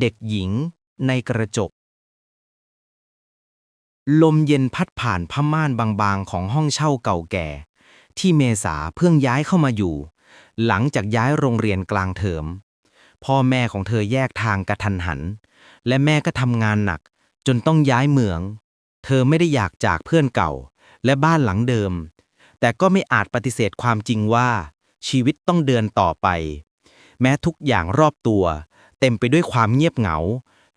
เด็กหญิง ในกระจก ลมเย็นพัดผ่านผ้าม่านบางๆ ของห้องเช่าเก่าแก่ ที่เมษาเพิ่งย้ายเข้ามาอยู่ หลังจากย้ายโรงเรียนกลางเทอม พ่อแม่ของเธอแยกทางกระทันหัน และแม่ก็ทำงานหนัก จนต้องย้ายเมือง เธอไม่ได้อยากจากเพื่อนเก่า และบ้านหลังเดิม แต่ก็ไม่อาจปฏิเสธความจริงว่า ชีวิตต้องเดินต่อไป แม้ทุกอย่างรอบตัว เต็มไปด้วยความเงียบเหงา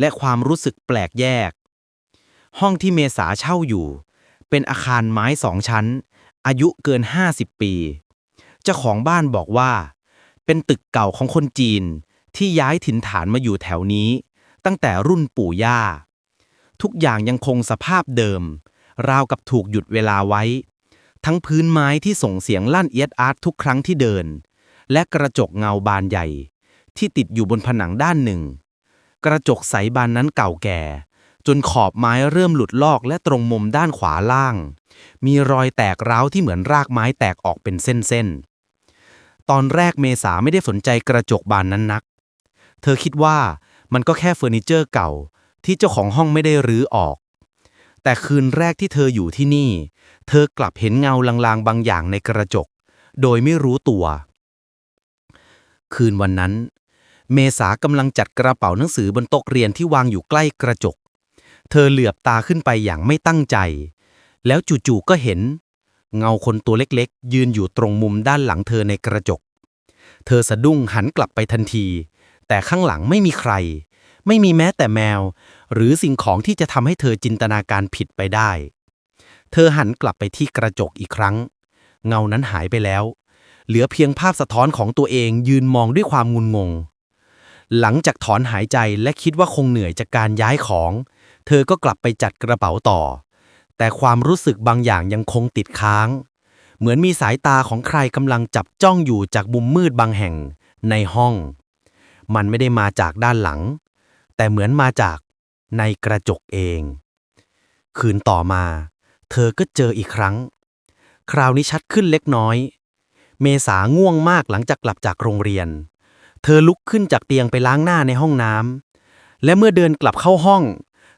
และความรู้สึกแปลกแยก ห้องที่เมษาเช่าอยู่ เป็นอาคารไม้สองชั้น อายุเกิน 50 ปี เจ้าของบ้านบอกว่า เป็นตึกเก่าของคนจีนที่ย้ายถิ่นฐานมาอยู่แถวนี้ ตั้งแต่รุ่นปู่ย่า ทุกอย่างยังคงสภาพเดิม ราวกับถูกหยุดเวลาไว้ ทั้งพื้นไม้ที่ส่งเสียงลั่นเอียดอาร์ตทุกครั้งที่เดิน และกระจกเงาบานใหญ่ ที่ติดอยู่บนผนังด้านหนึ่ง กระจกใสบานนั้นเก่าแก่ จนขอบไม้เริ่มหลุดลอกและตรงมุมด้านขวาล่าง มีรอยแตกร้าวที่เหมือนรากไม้แตกออกเป็นเส้นๆ ตอนแรกเมษาไม่ได้สนใจกระจกบานนั้นนัก เธอคิดว่ามันก็แค่เฟอร์นิเจอร์เก่าที่เจ้าของห้องไม่ได้รื้อออก แต่คืนแรกที่เธออยู่ที่นี่ เธอกลับเห็นเงาลางๆ บางอย่างในกระจก โดยไม่รู้ตัว คืนวันนั้น เมษากำลังจัดกระเป๋าหนังสือบนโต๊ะเรียนที่วางอยู่ใกล้กระจก เธอเหลือบตาขึ้นไปอย่างไม่ตั้งใจ แล้วจู่ๆก็เห็น เงาคนตัวเล็กๆ ยืนอยู่ตรงมุมด้านหลังเธอในกระจก เธอสะดุ้งหันกลับไปทันที แต่ข้างหลังไม่มีใคร ไม่มีแม้แต่แมว หรือสิ่งของที่จะทำให้เธอจินตนาการผิดไปได้ เธอหันกลับไปที่กระจกอีกครั้ง เงานั้นหายไปแล้ว เหลือเพียงภาพสะท้อนของตัวเองยืนมองด้วยความงุนงง หลังจากถอนหายใจและคิดว่าคงเหนื่อยจากการย้ายของ เธอก็กลับไปจัดกระเป๋าต่อ แต่ความรู้สึกบางอย่างยังคงติดค้าง เหมือนมีสายตาของใครกำลังจับจ้องอยู่จากมุมมืดบางแห่งในห้อง มันไม่ได้มาจากด้านหลัง แต่เหมือนมาจากในกระจกเอง คืนต่อมา เธอก็เจออีกครั้ง คราวนี้ชัดขึ้นเล็กน้อย เมษาง่วงมากหลังจากกลับจากโรงเรียน เธอลุกขึ้นจากเตียงไปล้างหน้าในห้องน้ำและเมื่อเดินกลับเข้าห้อง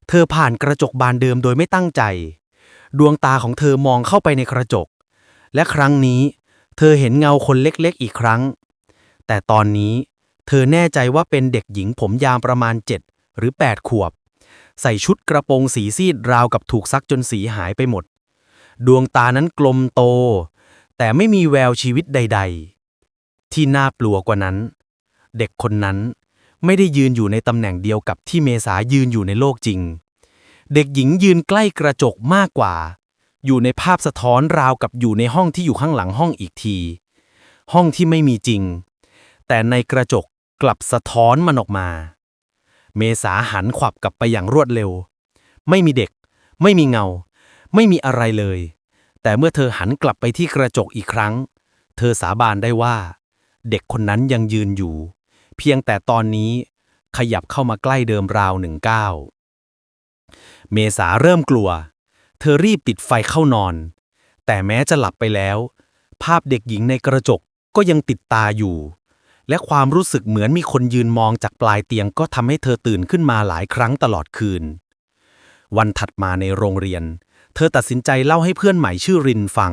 เธอผ่านกระจกบานเดิมโดยไม่ตั้งใจ ดวงตาของเธอมองเข้าไปในกระจก และครั้งนี้ เธอเห็นเงาคนเล็กๆอีกครั้ง แต่ตอนนี้ เธอแน่ใจว่าเป็นเด็กหญิงผมยาวประมาณ 7 หรือ 8 ขวบ ใส่ชุดกระโปรงสีซีดราวกับถูกซักจนสีหายไปหมด ดวงตานั้นกลมโต แต่ไม่มีแววชีวิตใด ๆ ที่น่ากลัวกว่านั้น เด็กคนนั้น ไม่ได้ยืนอยู่ในตำแหน่งเดียวกับที่เมษายืนอยู่ในโลกจริง เด็กหญิงยืนใกล้กระจกมากกว่า อยู่ในภาพสะท้อนราวกับอยู่ในห้องที่อยู่ข้างหลังห้องอีกที ห้องที่ไม่มีจริง แต่ในกระจกกลับสะท้อนมันออกมา เมษาหันขวับกลับไปอย่างรวดเร็ว ไม่มีเด็ก ไม่มีเงา ไม่มีอะไรเลย แต่เมื่อเธอหันกลับไปที่กระจกอีกครั้ง เธอสาบานได้ว่า เด็กคนนั้นยังยืนอยู่ เพียงแต่ตอนนี้ขยับเข้ามาใกล้เดิมราวหนึ่งก้าวเมษาเริ่มกลัว เธอรีบปิดไฟเข้านอน แต่แม้จะหลับไปแล้ว ภาพเด็กหญิงในกระจกก็ยังติดตาอยู่ และความรู้สึกเหมือนมีคนยืนมองจากปลายเตียงก็ทำให้เธอตื่นขึ้นมาหลายครั้งตลอดคืน วันถัดมาในโรงเรียน เธอตัดสินใจเล่าให้เพื่อนใหม่ชื่อรินฟัง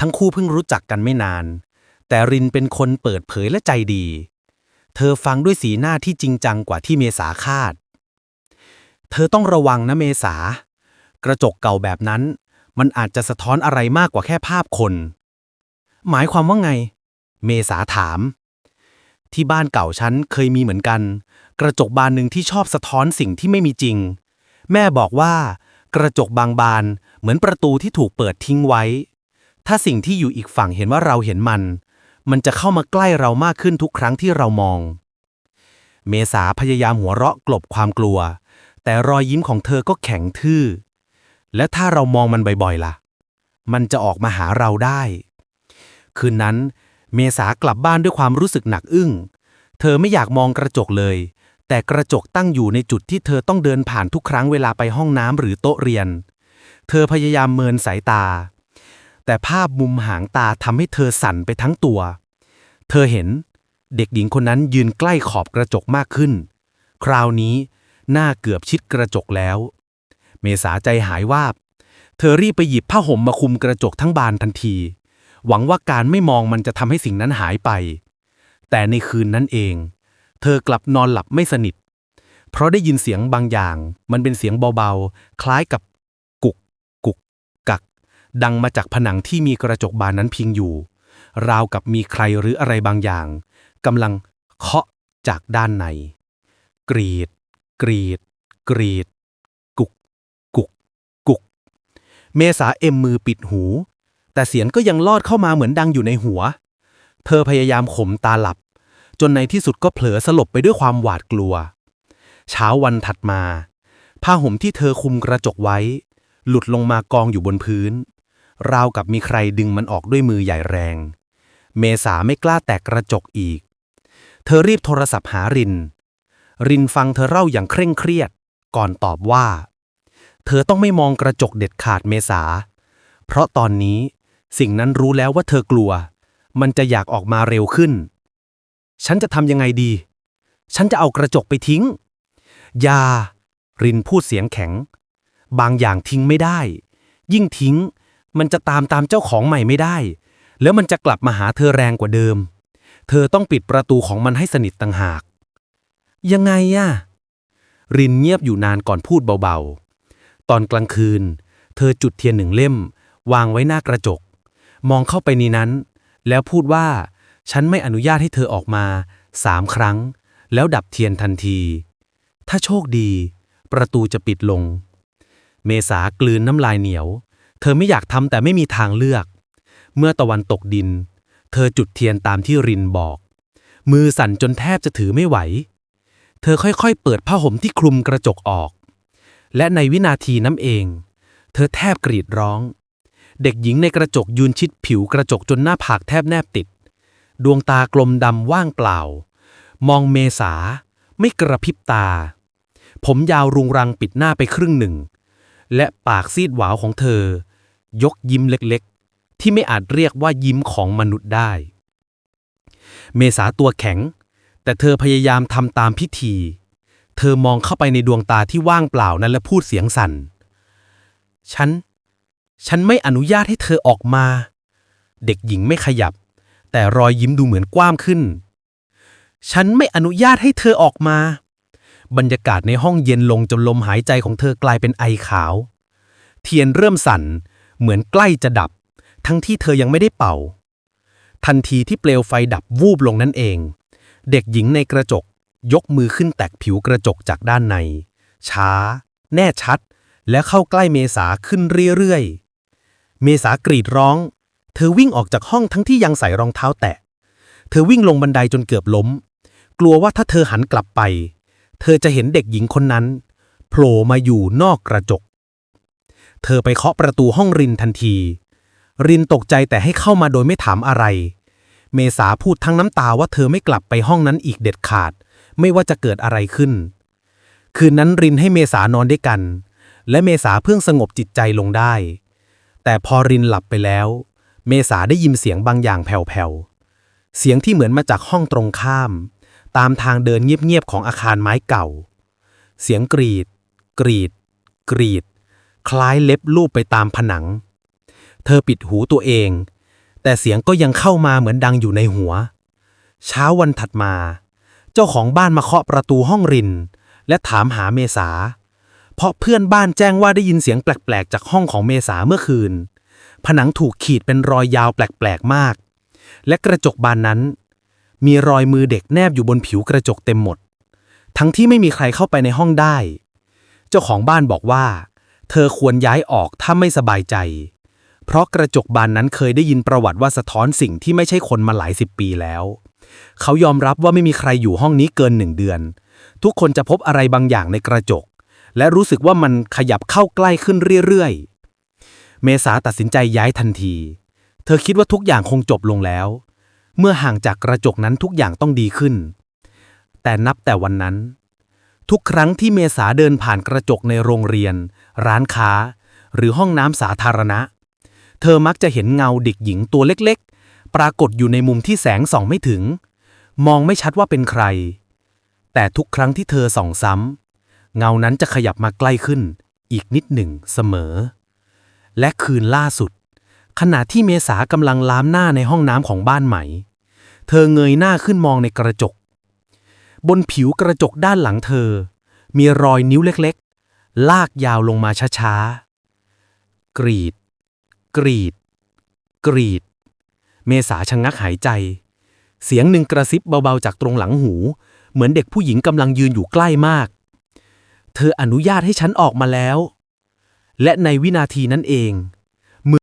ทั้งคู่เพิ่งรู้จักกันไม่นาน แต่รินเป็นคนเปิดเผยและใจดี เธอฟังด้วยสีหน้าที่จริงจังกว่าที่เมษาคาด เธอต้องระวังนะเมษา กระจกเก่าแบบนั้น มันอาจจะสะท้อนอะไรมากกว่าแค่ภาพคน หมายความว่าไง เมษาถาม ที่บ้านเก่าฉันเคยมีเหมือนกัน กระจกบานหนึ่งที่ชอบสะท้อนสิ่งที่ไม่มีจริง แม่บอกว่า กระจกบางบานเหมือนประตูที่ถูกเปิดทิ้งไว้ ถ้าสิ่งที่อยู่อีกฝั่งเห็นว่าเราเห็นมัน มันจะเข้ามาใกล้เรามากขึ้นทุกครั้งที่เรามอง เมษาพยายามหัวเราะกลบความกลัว แต่รอยยิ้มของเธอก็แข็งทื่อ และถ้าเรามองมันบ่อยๆล่ะ มันจะออกมาหาเราได้ คืนนั้น เมษากลับบ้านด้วยความรู้สึกหนักอึ้ง เธอไม่อยากมองกระจกเลย แต่กระจกตั้งอยู่ในจุดที่เธอต้องเดินผ่านทุกครั้งเวลาไปห้องน้ำหรือโต๊ะเรียน เธอพยายามเมินสายตา แต่ภาพมุมหางตาทำให้เธอสั่นไปทั้งตัว เธอเห็น เด็กหญิงคนนั้นยืนใกล้ขอบกระจกมากขึ้น คราวนี้หน้าเกือบชิดกระจกแล้ว เมษาใจหายวาบ เธอรีบไปหยิบผ้าห่มมาคุมกระจกทั้งบานทันที หวังว่าการไม่มองมันจะทำให้สิ่งนั้นหายไป แต่ในคืนนั้นเอง เธอกลับนอนหลับไม่สนิท เพราะได้ยินเสียงบางอย่าง มันเป็นเสียงเบาๆ คล้ายกับ ดังมาจากผนังที่มีกระจกบานนั้นพิงอยู่ ราวกับมีใครหรืออะไรบางอย่างกำลังเคาะจากด้านใน กรีด กรีด กรีด กุก กุก กุก เมษาเอ็มมือปิดหู แต่เสียงก็ยังลอดเข้ามาเหมือนดังอยู่ในหัว เธอพยายามข่มตาหลับ จนในที่สุดก็เผลอสลบไปด้วยความหวาดกลัว เช้าวันถัดมาผ้าห่มที่เธอคุมกระจกไว้ หลุดลงมากองอยู่บนพื้น ราวกับมีใครดึงมันออกด้วยมือใหญ่แรง เมษาไม่กล้าแตะกระจกอีก เธอรีบโทรศัพท์หาริน รินฟังเธอเล่าอย่างเคร่งเครียด ก่อนตอบว่า เธอต้องไม่มองกระจกเด็ดขาดเมษา เพราะตอนนี้สิ่งนั้นรู้แล้วว่าเธอกลัว มันจะอยากออกมาเร็วขึ้น ฉันจะทำยังไงดี ฉันจะเอากระจกไปทิ้งอยา รินพูดเสียงแข็ง บางอย่างทิ้งไม่ได้ ยิ่งทิ้ง มันจะตามตามเจ้าของใหม่ไม่ได้ แล้วมันจะกลับมาหาเธอแรงกว่าเดิม เธอต้องปิดประตูของมันให้สนิทต่างหาก ยังไงอะรินเงียบอยู่นานก่อนพูดเบาๆ ตอนกลางคืน เธอจุดเทียนหนึ่งเล่ม วางไว้หน้ากระจก มองเข้าไปในนั้น แล้วพูดว่า ฉันไม่อนุญาตให้เธอออกมาสามครั้ง แล้วดับเทียนทันที ถ้าโชคดี ประตูจะปิดลง เมษากลืนน้ำลายเหนียว เธอไม่อยากทำแต่ไม่มีทางเลือก เมื่อตะวันตกดิน เธอจุดเทียนตามที่รินบอก มือสั่นจนแทบจะถือไม่ไหว เธอค่อยๆ เปิดผ้าห่มที่คลุมกระจกออก และในวินาทีนั้นเอง เธอแทบกรีดร้อง เด็กหญิงในกระจกยืนชิดผิวกระจกจนหน้าผากแทบแนบติด ดวงตากลมดำว่างเปล่า มองเมษา ไม่กระพริบตา ผมยาวรุงรังปิดหน้าไปครึ่งหนึ่ง และปากซีดหวาวของเธอ ยกยิ้มเล็กๆ ที่ไม่อาจเรียกว่ายิ้มของมนุษย์ได้ เมษาตัวแข็ง แต่เธอพยายามทำตามพิธี เธอมองเข้าไปในดวงตาที่ว่างเปล่านั้นและพูดเสียงสั่น ฉัน ฉันไม่อนุญาตให้เธอออกมา เด็กหญิงไม่ขยับ แต่รอยยิ้มดูเหมือนกว้างขึ้น ฉันไม่อนุญาตให้เธอออกมา บรรยากาศในห้องเย็นลงจนลมหายใจของเธอกลายเป็นไอขาว เทียนเริ่มสั่น เหมือนใกล้จะดับ ทั้งที่เธอยังไม่ได้เป่า ทันทีที่เปลวไฟดับวูบลงนั่นเอง เด็กหญิงในกระจกยกมือขึ้นแตะผิวกระจกจากด้านใน ช้า แน่ชัด และเข้าใกล้เมษาขึ้นเรื่อยๆ เมษากรีดร้อง เธอวิ่งออกจากห้องทั้งที่ยังใส่รองเท้าแตะ เธอวิ่งลงบันไดจนเกือบล้ม กลัวว่าถ้าเธอหันกลับไป เธอจะเห็นเด็กหญิงคนนั้นโผล่มาอยู่นอกกระจก เธอไปเคาะประตูห้องรินทันที รินตกใจแต่ให้เข้ามาโดยไม่ถามอะไร เมษาพูดทั้งน้ำตาว่าเธอไม่กลับไปห้องนั้นอีกเด็ดขาด ไม่ว่าจะเกิดอะไรขึ้น คืนนั้นรินให้เมษานอนด้วยกัน และเมษาเพิ่งสงบจิตใจลงได้ แต่พอรินหลับไปแล้ว เมษาได้ยินเสียงบางอย่างแผ่วๆ เสียงที่เหมือนมาจากห้องตรงข้าม ตามทางเดินเงียบๆของอาคารไม้เก่า เสียงกรีด กรีด กรีด คล้ายเล็บลูบไปตามผนัง เธอปิดหูตัวเอง แต่เสียงก็ยังเข้ามาเหมือนดังอยู่ในหัว เช้าวันถัดมา เจ้าของบ้านมาเคาะประตูห้องริน และถามหาเมษา เพราะเพื่อนบ้านแจ้งว่าได้ยินเสียงแปลกๆ จากห้องของเมษาเมื่อคืน ผนังถูกขีดเป็นรอยยาวแปลกๆมาก และกระจกบานนั้น มีรอยมือเด็กแนบอยู่บนผิวกระจกเต็มหมด ทั้งที่ไม่มีใครเข้าไปในห้องได้ เจ้าของบ้านบอกว่า เธอควรย้ายออกถ้าไม่สบายใจ เพราะกระจกบานนั้นเคยได้ยินประวัติว่าสะท้อนสิ่งที่ไม่ใช่คนมาหลายสิบปีแล้ว เขายอมรับว่าไม่มีใครอยู่ห้องนี้เกินหนึ่งเดือน ทุกคนจะพบอะไรบางอย่างในกระจก และรู้สึกว่ามันขยับเข้าใกล้ขึ้นเรื่อยๆ เมษาตัดสินใจย้ายทันที เธอคิดว่าทุกอย่างคงจบลงแล้ว เมื่อห่างจากกระจกนั้นทุกอย่างต้องดีขึ้น แต่นับแต่วันนั้น ทุกครั้งที่เมษาเดินผ่านกระจกในโรงเรียน ร้านค้า หรือห้องน้ำสาธารณะ เธอมักจะเห็นเงาเด็กหญิงตัวเล็กๆ ปรากฏอยู่ในมุมที่แสงส่องไม่ถึง มองไม่ชัดว่าเป็นใคร แต่ทุกครั้งที่เธอส่องซ้ำเงานั้นจะขยับมาใกล้ขึ้น อีกนิดหนึ่งเสมอ และคืนล่าสุด ขณะที่เมษากำลังล้ามหน้าในห้องน้ำของบ้านใหม่ เธอเงยหน้าขึ้นมองในกระจก บนผิวกระจกด้านหลังเธอ มีรอยนิ้วเล็กๆ ลากยาวลงมาช้าๆ กรีด กรีด กรีด เมษาชะงงักหายใจ เสียงหนึ่งกระซิบเบาๆจากตรงหลังหู เหมือนเด็กผู้หญิงกำลังยืนอยู่ใกล้มาก เธออนุญาตให้ฉันออกมาแล้ว และในวินาทีนั้นเอง